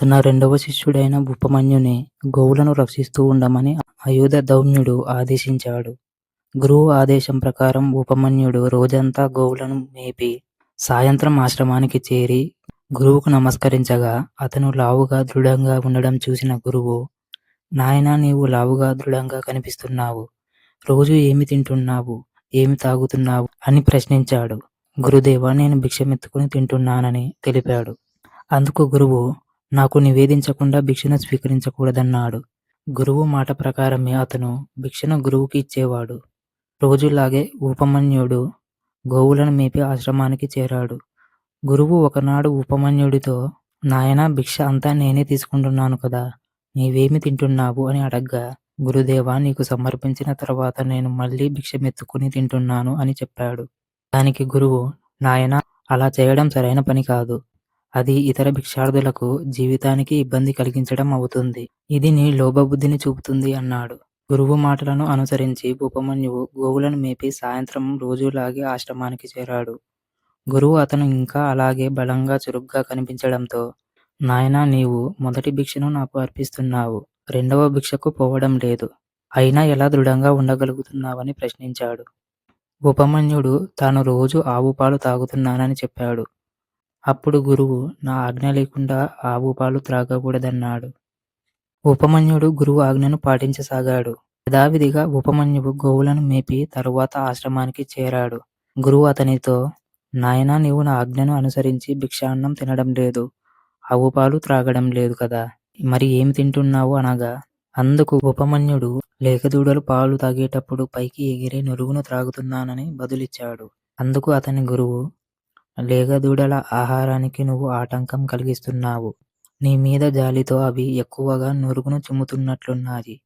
తన రెండవ శిష్యుడైన ఉపమన్యుని గోవులను రక్షిస్తూ ఉండమని అయోధ దౌమ్యుడు ఆదేశించాడు. గురువు ఆదేశం ప్రకారం ఉపమన్యుడు రోజంతా గోవులను మేపి సాయంత్రం ఆశ్రమానికి చేరి గురువుకు నమస్కరించగా అతను లావుగా దృఢంగా ఉండడం చూసిన గురువు నాయనా నీవు లావుగా దృఢంగా కనిపిస్తున్నావు. రోజు ఏమి తింటున్నావు? ఏమి తాగుతున్నావు? అని ప్రశ్నించాడు. గురుదేవ నేను భిక్షమెత్తుకుని తింటున్నానని తెలిపాడు. అందుకు గురువు నాకు నివేదించకుండా భిక్షను స్వీకరించకూడదన్నాడు. గురువు మాట ప్రకారమే అతను భిక్షను గురువుకి ఇచ్చేవాడు. రోజులాగే ఉపమన్యుడు గోవులను మేపి ఆశ్రమానికి చేరాడు. గురువు ఒకనాడు ఉపమన్యుడితో నాయనా భిక్ష అంతా నేనే తీసుకుంటున్నాను కదా నీవేమి తింటున్నావు? అని అడగ్గా గురుదేవా నీకు సమర్పించిన తర్వాత నేను మళ్ళీ భిక్షమెత్తుకుని తింటున్నాను అని చెప్పాడు. దానికి గురువు నాయన అలా చేయడం సరైన పని కాదు. అది ఇతర భిక్షార్థులకు జీవితానికి ఇబ్బంది కలిగించడం అవుతుంది. ఇది నీ లోభబుద్ధిని చూపుతుంది అన్నాడు. గురువు మాటలను అనుసరించి ఉపమన్యువు గోవులను మేపి సాయంత్రం రోజులాగే ఆశ్రమానికి చేరాడు. గురువు అతను ఇంకా అలాగే బలంగా చురుగ్గా కనిపించడంతో నాయనా నీవు మొదటి భిక్షను నాకు అర్పిస్తున్నావు. రెండవ భిక్షకు పోవడం లేదు. అయినా ఎలా దృఢంగా ఉండగలుగుతున్నావని ప్రశ్నించాడు. ఉపమన్యుడు తాను రోజు ఆవు పాలు తాగుతున్నానని చెప్పాడు. అప్పుడు గురువు నా ఆజ్ఞ లేకుండా ఆవు పాలు త్రాగకూడదన్నాడు. ఉపమన్యుడు గురువు ఆజ్ఞను పాటించసాగాడు. యథావిధిగా ఉపమన్యుడు గోవులను మేపి తరువాత ఆశ్రమానికి చేరాడు. గురువు అతనితో నాయనా నీవు నా ఆజ్ఞను అనుసరించి భిక్షాన్నం తినడం లేదు. ఆవు పాలు త్రాగడం లేదు కదా. మరి ఏమి తింటున్నావు? అనగా అందుకు ఉపమన్యుడు లేకదూడలు పాలు తాగేటప్పుడు పైకి ఎగిరే నురుగును త్రాగుతున్నానని బదులిచ్చాడు. అందుకు అతని గురువు లేగదూడల ఆహారానికి నువ్వు ఆటంకం కలిగిస్తున్నావు. నీ మీద జాలితో అవి ఎక్కువగా నురుగును చిమ్ముతున్నట్లున్నాయి.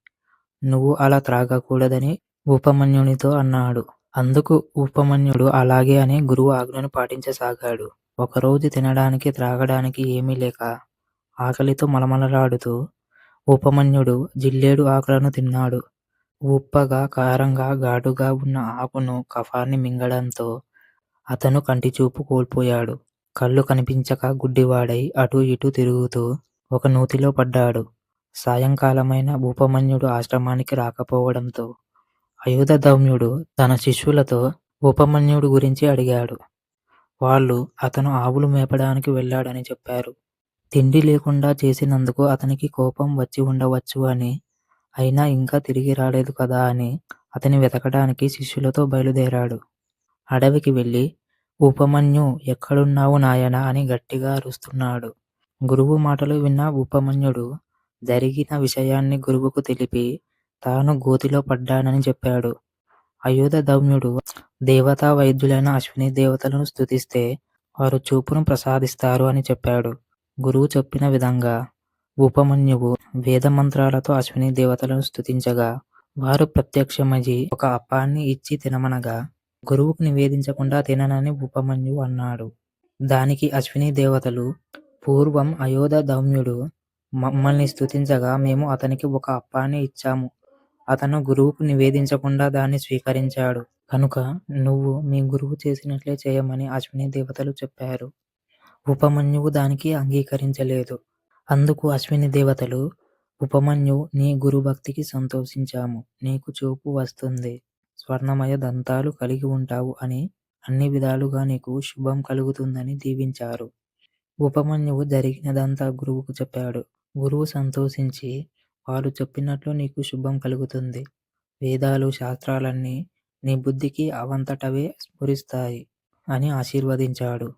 నువ్వు అలా త్రాగకూడదని ఉపమన్యునితో అన్నాడు. అందుకు ఉపమన్యుడు అలాగే అని గురువు ఆజ్ఞను పాటించసాగాడు. ఒకరోజు తినడానికి త్రాగడానికి ఏమీ లేక ఆకలితో మలమలలాడుతూ ఉపమన్యుడు జిల్లేడు ఆకులను తిన్నాడు. ఉప్పగా కారంగా ఘాటుగా ఉన్న ఆకును కఫాన్ని మింగడంతో అతను కంటిచూపు కోల్పోయాడు. కళ్ళు కనిపించక గుడ్డివాడై అటూ ఇటూ తిరుగుతూ ఒక నూతిలో పడ్డాడు. సాయంకాలమైన ఉపమన్యుడు ఆశ్రమానికి రాకపోవడంతో అయోధధౌమ్యుడు తన శిష్యులతో ఉపమన్యుడు గురించి అడిగాడు. వాళ్ళు అతను ఆవులు మేపడానికి వెళ్ళాడని చెప్పారు. తిండి లేకుండా చేసినందుకు అతనికి కోపం వచ్చి ఉండవచ్చు అని అయినా ఇంకా తిరిగి రాలేదు కదా అని అతని వెతకడానికి శిష్యులతో బయలుదేరాడు. అడవికి వెళ్ళి ఉపమన్యు ఎక్కడున్నావు నాయనా? అని గట్టిగా అరుస్తున్నాడు. గురువు మాటలు విన్న ఉపమన్యుడు జరిగిన విషయాన్ని గురువుకు తెలిపి తాను గోతిలో పడ్డానని చెప్పాడు. అయోధ దౌమ్యుడు దేవతా వైద్యులైన అశ్విని దేవతలను స్థుతిస్తే వారు చూపును ప్రసాదిస్తారు అని చెప్పాడు. గురువు చెప్పిన విధంగా ఉపమన్యువు వేద మంత్రాలతో అశ్విని దేవతలను స్థుతించగా వారు ప్రత్యక్షమయ్యి ఒక అప్పాన్ని ఇచ్చి తినమనగా గురువుకు నివేదించకుండా తిననని ఉపమన్యు అన్నాడు. దానికి అశ్విని దేవతలు పూర్వం అయోధ దౌమ్యుడు మమ్మల్ని స్తుతించగా మేము అతనికి ఒక అప్పాన్ని ఇచ్చాము. అతను గురువుకు నివేదించకుండా దాన్ని స్వీకరించాడు. కనుక నువ్వు మీ గురువు చేసినట్లే చేయమని అశ్విని దేవతలు చెప్పారు. ఉపమన్యువు దానికి అంగీకరించలేదు. అందుకు అశ్విని దేవతలు ఉపమన్యు నీ గురుభక్తికి సంతోషించాము. నీకు చూపు వస్తుంది. స్వర్ణమయ దంతాలు కలిగి ఉంటావు అని అన్ని విధాలుగా నీకు శుభం కలుగుతుందని దీవించారు. ఉపమన్యువు జరిగినదంతా గురువుకు చెప్పాడు. గురువు సంతోషించి వారు చెప్పినట్లు నీకు శుభం కలుగుతుంది. వేదాలు శాస్త్రాలన్నీ నీ బుద్ధికి అవంతటవే స్ఫురిస్తాయి అని ఆశీర్వదించాడు.